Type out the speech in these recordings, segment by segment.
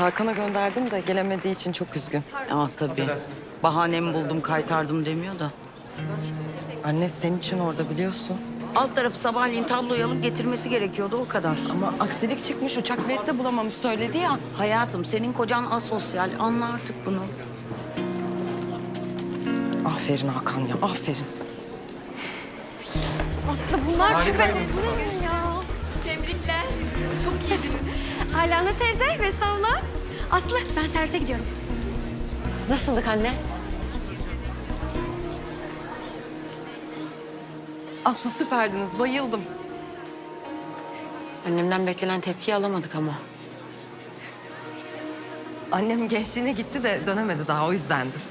Hakan'a gönderdim de gelemediği için çok üzgün. Ah tabii. Bahanem buldum kaytardım demiyor da. Anne senin için orada biliyorsun. Alt tarafı sabahleyin tabloyu alıp getirmesi gerekiyordu o kadar. Ama aksilik çıkmış uçak bileti de bulamamış söyledi ya. Hayatım senin kocan asosyal anla artık bunu. Aferin Hakan ya aferin. Aslı bunlar çok önemli ya. Tebrikler. Çok iyiydiniz. Alanur teyze ve Savla. Aslı ben servise gidiyorum. Nasıldık anne? Aslı süperdiniz bayıldım. Annemden beklenen tepkiyi alamadık ama. Annem gençliğine gitti de dönemedi daha o yüzdendir.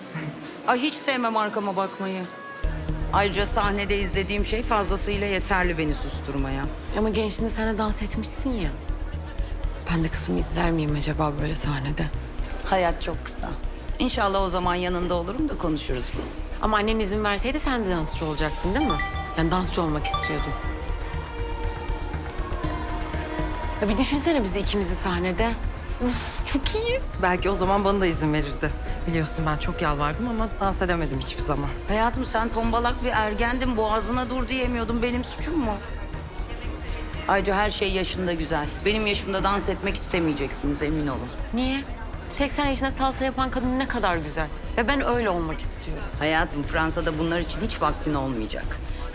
Ay hiç sevmem arkama bakmayı. Ayrıca sahnede izlediğim şey fazlasıyla yeterli beni susturmaya. Ama gençliğinde sen de dans etmişsin ya. Ben de kızımı izler miyim acaba böyle sahnede? Hayat çok kısa. İnşallah o zaman yanında olurum da konuşuruz bunu. Ama annen izin verseydi sen de dansçı olacaktın değil mi? Yani dansçı olmak istiyordun. Ya bir düşünsene bizi ikimizi sahnede. Uf, çok iyi. Belki o zaman bana da izin verirdi. Biliyorsun ben çok yalvardım ama dans edemedim hiçbir zaman. Hayatım sen tombalak bir ergendin boğazına dur diyemiyordun benim suçum mu? Ayrıca her şey yaşında güzel. Benim yaşımda dans etmek istemeyeceksiniz emin olun. Niye? 80 yaşında salsa yapan kadın ne kadar güzel. Ve ben öyle olmak istiyorum. Hayatım Fransa'da bunlar için hiç vaktin olmayacak.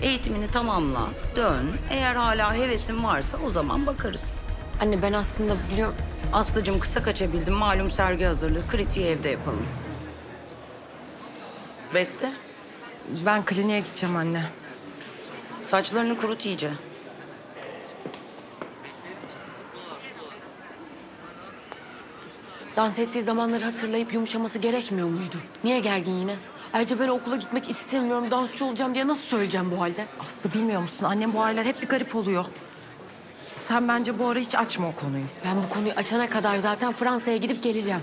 Eğitimini tamamla, dön. Eğer hala hevesin varsa o zaman bakarız. Anne ben aslında biliyorum... Aslıcığım kısa kaçabildim. Malum sergi hazırlığı. Kritiği evde yapalım. Beste, Ben kliniğe gideceğim anne. saçlarını kurut iyice. Dans ettiği zamanları hatırlayıp yumuşaması gerekmiyor muydu? Niye gergin yine? Ayrıca ben okula gitmek istemiyorum, dansçı olacağım diye nasıl söyleyeceğim bu halde? Aslı bilmiyor musun? Annem bu aylar hep bir garip oluyor. Sen bence bu ara hiç açma o konuyu. Ben bu konuyu açana kadar zaten Fransa'ya gidip geleceğim.